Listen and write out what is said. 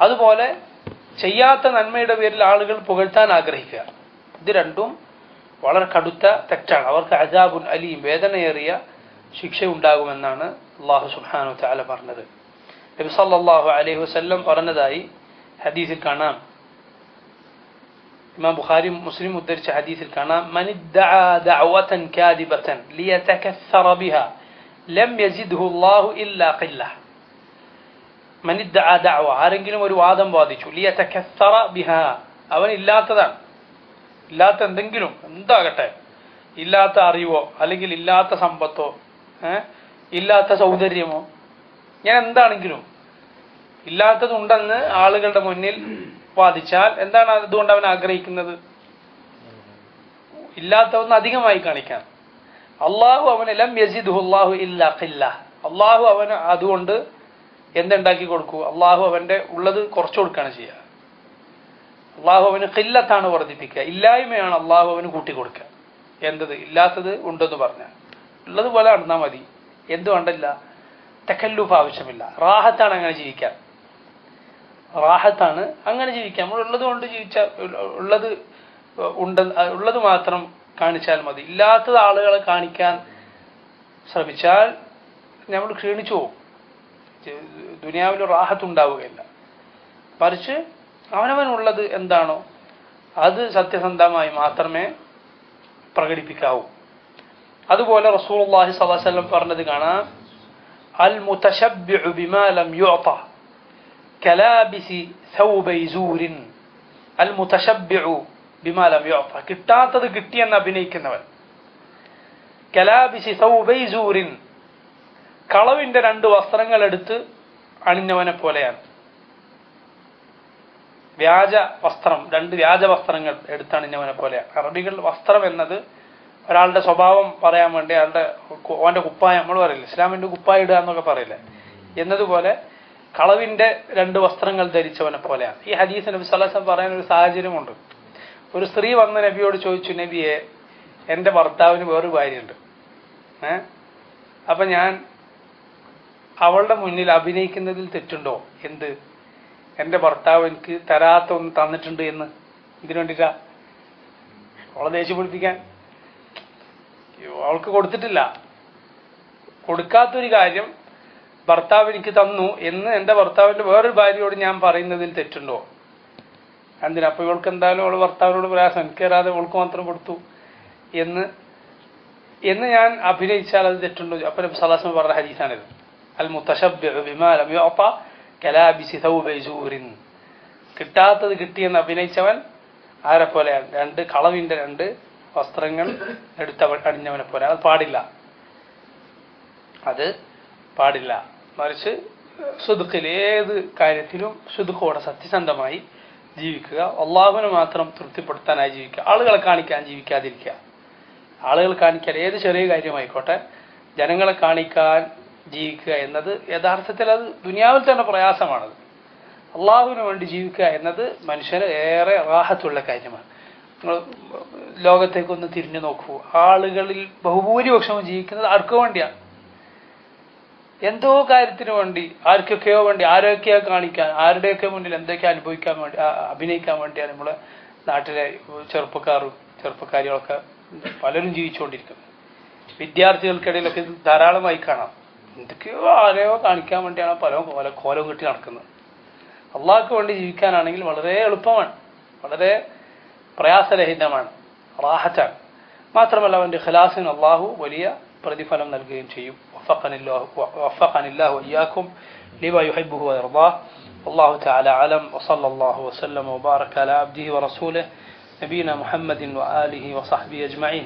അതുപോലെ ചെയ്യാത്ത നന്മയുടെ പേരിൽ ആളുകൾ പുകഴ്ത്താൻ ആഗ്രഹിക്കുക. ഇത് രണ്ടും വളരെ കടുത്ത തെറ്റാണ്. അവർക്ക് അജാബുൻ അലിയും വേദനയേറിയ ശിക്ഷ ഉണ്ടാകുമെന്നാണ് അള്ളാഹു സുഹാനു തആല പറഞ്ഞത്. നബി സല്ലല്ലാഹു അലൈഹി വസല്ലം പറഞ്ഞതായി ഹദീസിൽ കാണാം. ഇമാം ബുഖാരി മുസ്ലിം ഉദ്ധരിച്ച ഹദീസിൽ കാണാം. മൻ ദഅവതൻ കാദിബതൻ ലിയതകസ്സറ ബിഹാ ലം യസിദ്ഹു അല്ലാഹു ഇല്ലാ ഖില്ല ഇദ്ദഅ ദഅവ ആരെങ്കിലും ഒരു വാദം വാദിച്ചു ലിയതകസ്സറ ബിഹ അവൻ ഇല്ലാത്തതാണ്. ഇല്ലാത്ത എന്തെങ്കിലും എന്താകട്ടെ? ഇല്ലാത്ത അറിവോ അല്ലെങ്കിൽ ഇല്ലാത്ത സമ്പത്തോ? ഇല്ലാത്ത സൗന്ദര്യമോ? ഞാൻ എന്താണെങ്കിലും ഇല്ലാത്തതുണ്ടെന്ന് ആളുകളുടെ മുന്നിൽ വാദിച്ചാൽ എന്താണ് അതുകൊണ്ട് അവൻ ആഗ്രഹിക്കുന്നത്? ഇല്ലാത്തവന്ന് അധികമായി കാണിക്കാൻ അള്ളാഹു അവനെല്ലാം ലം യസിദുഹു അള്ളാഹു ഇല്ല അള്ളാഹു അവന് അതുകൊണ്ട് എന്തുണ്ടാക്കി കൊടുക്കൂ? അള്ളാഹു അവന്റെ ഉള്ളത് കുറച്ചു കൊടുക്കുകയാണ് ചെയ്യുക. അള്ളാഹു അവന് കില്ലത്താണ് വർദ്ധിപ്പിക്കുക. ഇല്ലായ്മയാണ് അള്ളാഹു അവന് കൂട്ടി കൊടുക്കുക. എന്തത്? ഇല്ലാത്തത് ഉണ്ടെന്ന് പറഞ്ഞാൽ ഉള്ളത് പോലെ നടന്നാൽ മതി. എന്ത് വേണ്ടല്ല? തെക്കല്ലൂഫ് ആവശ്യമില്ല. റാഹത്താണ് അങ്ങനെ ജീവിക്കാൻ. റാഹത്താണ് അങ്ങനെ ജീവിക്കാം നമ്മൾ ഉള്ളത് കൊണ്ട് ജീവിച്ച ഉള്ളത് ഉണ്ട് ഉള്ളത് മാത്രം കാണിച്ചാൽ മതി. ഇല്ലാത്തത് ആളുകളെ കാണിക്കാൻ ശ്രമിച്ചാൽ നമ്മൾ ക്ഷീണിച്ചു പോകും. ദുനിയാവിൽ റാഹത്ത് ഉണ്ടാവുകയില്ല മറിച്ച് അവനവനുള്ളത് എന്താണോ അത് സത്യസന്ധമായി മാത്രമേ പ്രകടിപ്പിക്കാവൂ. അതുപോലെ റസൂലുള്ളാഹി അള്ളാഹി വസല്ലം പറഞ്ഞത് കാണാം. അൽ മുതശബ്ബിഉ ബിമാ ലം യുഅത കലാബിസി സൗബൈസൂരിൻ അൽ മുതശബ്ബിഉ ബിമാലം യുഅത. കിട്ടാത്തത് കിട്ടിയെന്ന് അഭിനയിക്കുന്നവൻ. കലാബിസി സൗബൈ സൂരിൻ. കളവിന്റെ രണ്ട് വസ്ത്രങ്ങൾ എടുത്ത് അണിഞ്ഞവനെ പോലെയാണ്. വ്യാജ വസ്ത്രം രണ്ട് വ്യാജ വസ്ത്രങ്ങൾ എടുത്തണിഞ്ഞവനെ പോലെയാണ്. അറബികൾ വസ്ത്രം എന്നത് ഒരാളുടെ സ്വഭാവം പറയാൻ വേണ്ടി അയാളുടെ ഓന്റെ കുപ്പായം നമ്മൾ പറയില്ല? ഇസ്ലാമിന്റെ കുപ്പായ ഇടുക എന്നൊക്കെ പറയില്ല? എന്നതുപോലെ കളവിന്റെ രണ്ട് വസ്ത്രങ്ങൾ ധരിച്ചവനെ പോലെയാണ്. ഈ ഹദീസ് നബി സല്ലാസം പറയാൻ ഒരു സാഹചര്യമുണ്ട്. ഒരു സ്ത്രീ വന്ന നബിയോട് ചോദിച്ചു നബിയെ എന്റെ ഭർത്താവിന് വേറൊരു ഭാര്യയുണ്ട്. ഏ? അപ്പൊ ഞാൻ അവളുടെ മുന്നിൽ അഭിനയിക്കുന്നതിൽ തെറ്റുണ്ടോ? എന്ത്? എന്റെ ഭർത്താവ് എനിക്ക് തരാത്ത ഒന്ന് തന്നിട്ടുണ്ട് എന്ന്. ഇതിനു വേണ്ടിയിട്ടാ അവളെ ദേഷ്യപ്പെടുത്തിക്കാൻ അവൾക്ക് കൊടുത്തിട്ടില്ല. കൊടുക്കാത്തൊരു കാര്യം ഭർത്താവ് എനിക്ക് തന്നു എന്ന് എന്റെ ഭർത്താവിന്റെ വേറൊരു ഭാര്യയോട് ഞാൻ പറയുന്നതിൽ തെറ്റുണ്ടോ? എന്തിനാ? അപ്പൊ ഇവൾക്ക് എന്തായാലും അവൾ ഭർത്താവിനോട് പ്രയാസം. എനിക്ക് തരാതെ മാത്രം കൊടുത്തു എന്ന്. എന്ന് ഞാൻ അഭിനയിച്ചാൽ അത് തെറ്റുണ്ടോ? അപ്പൊ സലാസം പറഞ്ഞ ഹദീസാണിത് അൽ بما لم يعطى كلابس ثوب زور. കിട്ടാത്തത് കിട്ടിയെന്ന് അഭിനയിച്ചവൻ ആരെ പോലെയാണ് രണ്ട് കളവിന്റെ രണ്ട് വസ്ത്രങ്ങൾ എടുത്തവൻ അണിഞ്ഞവനെ പോലെ. അത് പാടില്ല. അത് പാടില്ല. മറിച്ച് സുതുക്കിൽ ഏത് കാര്യത്തിലും സുതുക്കോടെ സത്യസന്ധമായി ജീവിക്കുക. അള്ളാഹുവിനെ മാത്രം തൃപ്തിപ്പെടുത്താനായി ജീവിക്കുക. ആളുകളെ കാണിക്കാൻ ജീവിക്കാതിരിക്കുക. ആളുകൾ കാണിക്കാൻ ഏത് ചെറിയ കാര്യമായിക്കോട്ടെ ജനങ്ങളെ കാണിക്കാൻ ജീവിക്കുക എന്നത് യഥാർത്ഥത്തിൽ അത് ദുനിയാവിൽ തന്നെ പ്രയാസമാണത്. അള്ളാഹുവിന് വേണ്ടി ജീവിക്കുക എന്നത് മനുഷ്യന് ഏറെ റാഹത്തുള്ള കാര്യമാണ്. നിങ്ങൾ ലോകത്തേക്കൊന്ന് തിരിഞ്ഞു നോക്കൂ. ആളുകളിൽ ബഹുഭൂരിപക്ഷവും ജീവിക്കുന്നത് ആർക്കു വേണ്ടിയാണ്? എന്തോ കാര്യത്തിന് വേണ്ടി ആർക്കൊക്കെയോ വേണ്ടി ആരൊക്കെയോ കാണിക്കാൻ ആരുടെയൊക്കെ മുന്നിൽ എന്തൊക്കെ അനുഭവിക്കാൻ വേണ്ടി അഭിനയിക്കാൻ വേണ്ടിയാണ് നമ്മളെ നാട്ടിലെ ചെറുപ്പക്കാരും ചെറുപ്പക്കാരികളൊക്കെ പലരും ജീവിച്ചുകൊണ്ടിരിക്കുന്നത്. വിദ്യാർത്ഥികൾക്കിടയിലൊക്കെ ധാരാളമായി കാണാം. എന്തൊക്കെയോ ആരെയോ കാണിക്കാൻ വേണ്ടിയാണ് പല കോല കോലം കെട്ടി നടക്കുന്നത് അള്ളാഹ്ക്ക് വേണ്ടി ജീവിക്കാനാണെങ്കിൽ വളരെ എളുപ്പമാണ് വളരെ പ്രയാസരഹിതമാണ് റാഹത്താണ് മാത്രമല്ല അവന്റെ ഖലാസിന് അള്ളാഹു വലിയ പ്രതിഫലം നൽകുകയും ചെയ്യും وفقني الله وفقني الله وإياكم لما يحبه ويرضاه والله تعالى أعلم وصلى الله وسلم وبارك على عبده ورسوله نبينا محمد وآله وصحبه أجمعين